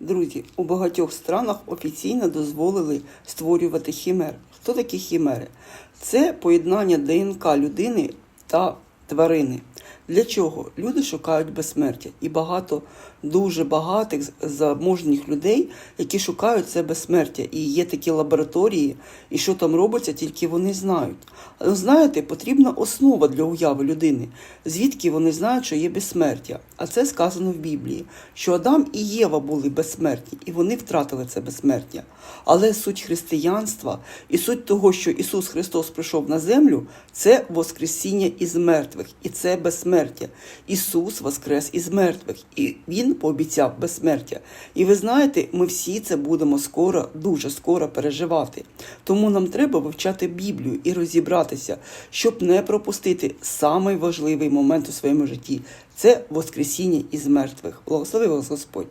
Друзі, у багатьох странах офіційно дозволили створювати хімер. Хто такі хімери? Це поєднання ДНК людини та тварини. Для чого? Люди шукають безсмертя. І багато дуже багатих з- заможних людей, які шукають це безсмертя. І є такі лабораторії, і що там робиться, тільки вони знають. Але знаєте, потрібна основа для уяви людини, звідки вони знають, що є безсмертя. А це сказано в Біблії, що Адам і Єва були безсмертні, і вони втратили це безсмертя. Але суть християнства і суть того, що Ісус Христос прийшов на землю, це Воскресіння із мертвих, і це безсмертя. Ісус воскрес із мертвих, і Він пообіцяв безсмертя. І ви знаєте, ми всі це будемо скоро, дуже скоро переживати. Тому нам треба вивчати Біблію і розібратися, щоб не пропустити самий важливий момент у своєму житті це Воскресіння із мертвих. Благослови вас Господь.